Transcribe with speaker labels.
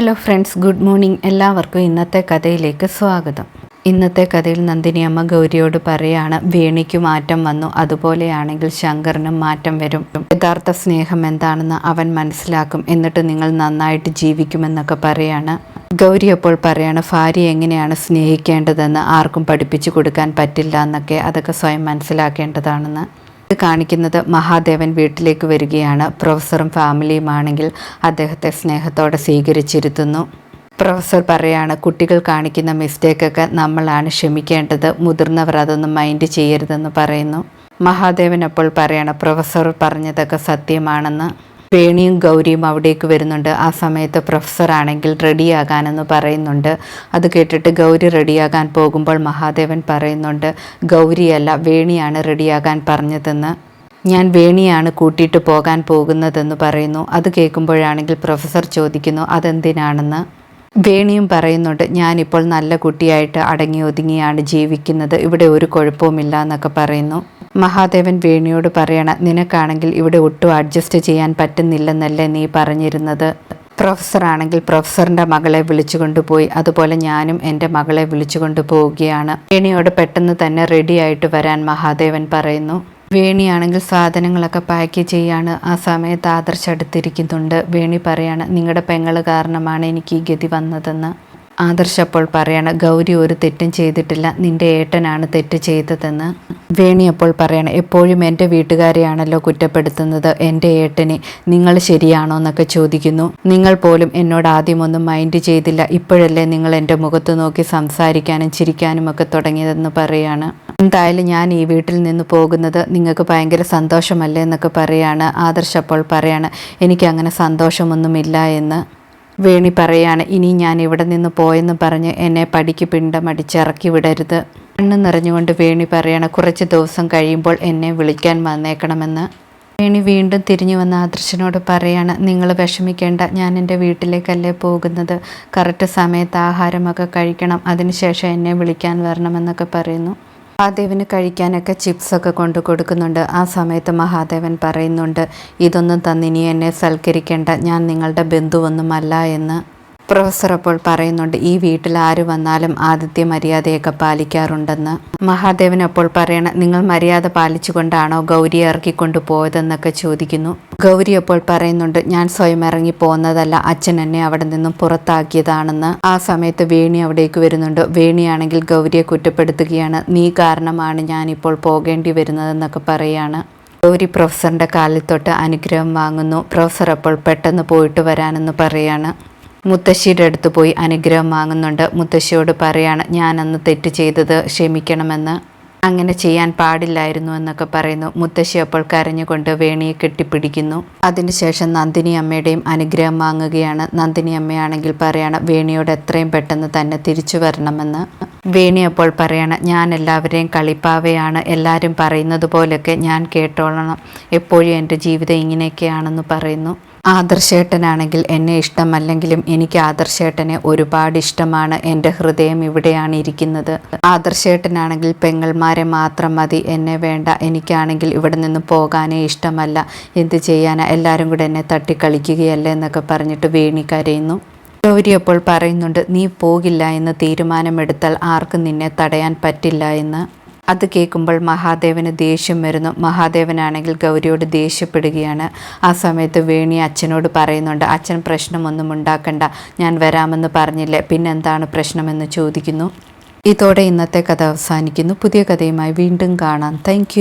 Speaker 1: Hello friends good morning. എല്ലാവർക്കും ഇന്നത്തെ കഥയിലേക്ക് സ്വാഗതം. ഇന്നത്തെ കഥയിൽ നന്ദിനി അമ്മ ഗൗരിയോട് പറയാണ് വേണിക്ക് മാറ്റം വന്നു. അതുപോലെയാണെങ്കിൽ ശങ്കറിനും മാറ്റം വരും. യഥാർത്ഥ സ്നേഹം എന്താണെന്ന് അവൻ മനസ്സിലാക്കും. എന്നിട്ട് നിങ്ങൾ നന്നായിട്ട് ജീവിക്കുമെന്നൊക്കെ പറയാണ്. ഗൗരി അപ്പോൾ പറയാണ് ഭാര്യ എങ്ങനെയാണ് സ്നേഹിക്കേണ്ടതെന്ന് ആർക്കും പഠിപ്പിച്ചു കൊടുക്കാൻ പറ്റില്ല എന്നൊക്കെ. അതൊക്കെ സ്വയം മനസ്സിലാക്കേണ്ടതാണെന്ന്. കാണിക്കുന്നത് മഹാദേവൻ വീട്ടിലേക്ക് വരികയാണ്. പ്രൊഫസറും ഫാമിലിയുമാണെങ്കിൽ അദ്ദേഹത്തെ സ്നേഹത്തോടെ സ്വീകരിച്ചിരുത്തുന്നു. പ്രൊഫസർ പറയാണ് കുട്ടികൾ കാണിക്കുന്ന മിസ്റ്റേക്കൊക്കെ നമ്മളാണ് ക്ഷമിക്കേണ്ടത്. മുതിർന്നവർ അതൊന്നും മൈൻഡ് ചെയ്യരുതെന്ന് പറയുന്നു. മഹാദേവൻ അപ്പോൾ പറയാണ് പ്രൊഫസർ പറഞ്ഞതൊക്കെ സത്യമാണെന്ന്. വേണിയും ഗൗരിയും അവിടേക്ക് വരുന്നുണ്ട്. ആ സമയത്ത് പ്രൊഫസർ ആണെങ്കിൽ റെഡിയാകാനെന്ന് പറയുന്നുണ്ട്. അത് കേട്ടിട്ട് ഗൗരി റെഡിയാകാൻ പോകുമ്പോൾ മഹാദേവൻ പറയുന്നുണ്ട് ഗൗരിയല്ല വേണിയാണ് റെഡിയാകാൻ പറഞ്ഞതെന്ന്. ഞാൻ വേണിയാണ് കൂട്ടിയിട്ട് പോകാൻ പോകുന്നതെന്ന് പറയുന്നു. അത് കേൾക്കുമ്പോഴാണെങ്കിൽ പ്രൊഫസർ ചോദിക്കുന്നു അതെന്തിനാണെന്ന്? വേണിയും പറയുന്നുണ്ട് ഞാനിപ്പോൾ നല്ല കുട്ടിയായിട്ട് അടങ്ങി ഒതുങ്ങിയാണ് ജീവിക്കുന്നത്. ഇവിടെ ഒരു കുഴപ്പവുമില്ല എന്നൊക്കെ പറയുന്നു. മഹാദേവൻ വേണിയോട് പറയണ നിനക്കാണെങ്കിൽ ഇവിടെ ഒട്ടും അഡ്ജസ്റ്റ് ചെയ്യാൻ പറ്റുന്നില്ലെന്നല്ലേ നീ പറഞ്ഞിരുന്നത്? പ്രൊഫസർ ആണെങ്കിൽ പ്രൊഫസറിന്റെ മകളെ വിളിച്ചുകൊണ്ടുപോയി അതുപോലെ ഞാനും എന്റെ മകളെ വിളിച്ചുകൊണ്ട് പോവുകയാണ് വേണിയോട് പെട്ടെന്ന് തന്നെ റെഡിയായിട്ട് വരാൻ മഹാദേവൻ പറയുന്നു. വേണിയാണെങ്കിൽ സാധനങ്ങളൊക്കെ പാക്ക് ചെയ്യാണ് ആ സമയത്ത് ആദർശ് അടുത്തിരിക്കുന്നുണ്ട്. വേണി പറയാണ് നിങ്ങളുടെ പെങ്ങൾ കാരണമാണ് എനിക്ക് ഈ ഗതി വന്നതെന്ന്. ആദർശ് അപ്പോൾ പറയണം ഗൗരി ഒരു തെറ്റും ചെയ്തിട്ടില്ല നിന്റെ ഏട്ടനാണ് തെറ്റ് ചെയ്തതെന്ന്. വേണി അപ്പോൾ പറയാണ് എപ്പോഴും എന്റെ വീട്ടുകാരെയാണല്ലോ കുറ്റപ്പെടുത്തുന്നത് എന്റെ ഏട്ടനെ. നിങ്ങൾ ശരിയാണോ എന്നൊക്കെ ചോദിക്കുന്നു. നിങ്ങൾ പോലും എന്നോട് ആദ്യമൊന്നും മൈൻഡ് ചെയ്തില്ല ഇപ്പോഴല്ലേ നിങ്ങൾ എന്റെ മുഖത്ത് നോക്കി സംസാരിക്കാനും ചിരിക്കാനും ഒക്കെ തുടങ്ങിയതെന്ന് പറയാണ്. എന്തായാലും ഞാൻ ഈ വീട്ടിൽ നിന്ന് പോകുന്നത് നിങ്ങൾക്ക് ഭയങ്കര സന്തോഷമല്ലേ എന്നൊക്കെ പറയാണ്. ആദർശ് അപ്പോൾ പറയാണ് എനിക്ക് അങ്ങനെ സന്തോഷമൊന്നുമില്ല എന്ന്. വേണി പറയാണ് ഇനി ഞാൻ ഇവിടെ നിന്ന് പോയെന്ന് പറഞ്ഞ് എന്നെ പടിക്ക് പിണ്ടമടിച്ചിറക്കി വിടരുത്. കണ്ണ് നിറഞ്ഞുകൊണ്ട് വേണി പറയാണ് കുറച്ച് ദിവസം കഴിയുമ്പോൾ എന്നെ വിളിക്കാൻ വന്നേക്കണമെന്ന്. വേണി വീണ്ടും തിരിഞ്ഞു വന്ന ആദർശനോട് പറയാണ് നിങ്ങൾ വിഷമിക്കേണ്ട ഞാൻ എന്റെ വീട്ടിലേക്കല്ലേ പോകുന്നത്. കറക്റ്റ് സമയത്ത് ആഹാരമൊക്കെ കഴിക്കണം അതിനുശേഷം എന്നെ വിളിക്കാൻ വരണമെന്നൊക്കെ പറയുന്നു. മഹാദേവന് കഴിക്കാനൊക്കെ ചിപ്സൊക്കെ കൊണ്ടു കൊടുക്കുന്നുണ്ട്. ആ സമയത്ത് മഹാദേവൻ പറയുന്നുണ്ട് ഇതൊന്നും തന്നിനി എന്നെ സൽക്കരിക്കേണ്ട. ഞാൻ നിങ്ങളുടെ ബന്ധുവൊന്നുമല്ല എന്ന്. പ്രൊഫസർ അപ്പോൾ പറയുന്നുണ്ട് ഈ വീട്ടിൽ ആര് വന്നാലും ആദിത്യ മര്യാദയൊക്കെ പാലിക്കാറുണ്ടെന്ന്. മഹാദേവൻ അപ്പോൾ പറയണം നിങ്ങൾ മര്യാദ പാലിച്ചുകൊണ്ടാണോ ഗൗരി ഇറക്കിക്കൊണ്ട് പോയതെന്നൊക്കെ ചോദിക്കുന്നു. ഗൗരി അപ്പോൾ പറയുന്നുണ്ട് ഞാൻ സ്വയം ഇറങ്ങി പോകുന്നതല്ല അച്ഛൻ എന്നെ അവിടെ നിന്നും പുറത്താക്കിയതാണെന്ന്. ആ സമയത്ത് വേണി അവിടേക്ക് വരുന്നുണ്ട് വേണിയാണെങ്കിൽ ഗൗരിയെ കുറ്റപ്പെടുത്തുകയാണ് നീ കാരണമാണ് ഞാനിപ്പോൾ പോകേണ്ടി വരുന്നതെന്നൊക്കെ പറയാണ്. ഗൗരി പ്രൊഫസറിന്റെ കാലിൽ തൊട്ട് അനുഗ്രഹം വാങ്ങുന്നു പ്രൊഫസർ അപ്പോൾ പെട്ടെന്ന് പോയിട്ട് വരാനെന്ന് പറയാണ്. മുത്തശ്ശിയുടെ അടുത്ത് പോയി അനുഗ്രഹം വാങ്ങുന്നുണ്ട്. മുത്തശ്ശിയോട് പറയാണ് ഞാൻ അന്ന് തെറ്റ് ചെയ്തത് ക്ഷമിക്കണമെന്ന്. അങ്ങനെ ചെയ്യാൻ പാടില്ലായിരുന്നു എന്നൊക്കെ പറയുന്നു. മുത്തശ്ശി അപ്പോൾ കരഞ്ഞുകൊണ്ട് വേണിയെ കെട്ടിപ്പിടിക്കുന്നു. അതിനുശേഷം നന്ദിനി അമ്മയുടെയും അനുഗ്രഹം വാങ്ങുകയാണ്. നന്ദിനി അമ്മയാണെങ്കിൽ പറയാണ് വേണിയോട് എത്രയും പെട്ടെന്ന് തന്നെ തിരിച്ചു വരണമെന്ന് വേണി അപ്പോൾ പറയാണ് ഞാൻ എല്ലാവരെയും കളിപ്പാവയാണ്. എല്ലാവരും പറയുന്നത് പോലെയൊക്കെ ഞാൻ കേട്ടോളണം. എപ്പോഴും എന്റെ ജീവിതം ഇങ്ങനെയൊക്കെയാണെന്ന് പറയുന്നു. ആദർശേട്ടനാണെങ്കിൽ എന്നെ ഇഷ്ടമല്ലെങ്കിലും എനിക്ക് ആദർശേട്ടനെ ഒരുപാട് ഇഷ്ടമാണ്. എന്റെ ഹൃദയം ഇവിടെയാണ് ഇരിക്കുന്നത്. ആദർശേട്ടനാണെങ്കിൽ പെങ്ങൾമാരെ മാത്രം മതി. എന്നെ വേണ്ട. എനിക്കാണെങ്കിൽ ഇവിടെ നിന്ന് പോകാനേ ഇഷ്ടമല്ല. എന്ത് ചെയ്യാനാ? എല്ലാവരും കൂടെ എന്നെ തട്ടിക്കളിക്കുകയല്ലേ എന്നൊക്കെ പറഞ്ഞിട്ട് വീണി കരയുന്നു. ഗൗരി അപ്പോൾ പറയുന്നുണ്ട് നീ പോകില്ല എന്ന് തീരുമാനമെടുത്താൽ ആർക്കും നിന്നെ തടയാൻ പറ്റില്ല എന്ന്. അത് കേൾക്കുമ്പോൾ മഹാദേവന് ദേഷ്യം വരുന്നു. മഹാദേവനാണെങ്കിൽ ഗൗരിയോട് ദേഷ്യപ്പെടുകയാണ്. ആ സമയത്ത് വേണി അച്ഛനോട് പറയുന്നുണ്ട് അച്ഛൻ പ്രശ്നമൊന്നും ഉണ്ടാക്കണ്ട ഞാൻ വരാമെന്ന് പറഞ്ഞില്ലേ പിന്നെന്താണ് പ്രശ്നമെന്ന് ചോദിക്കുന്നു. ഇതോടെ ഇന്നത്തെ കഥ അവസാനിക്കുന്നു. പുതിയ കഥയുമായി വീണ്ടും കാണാം. താങ്ക്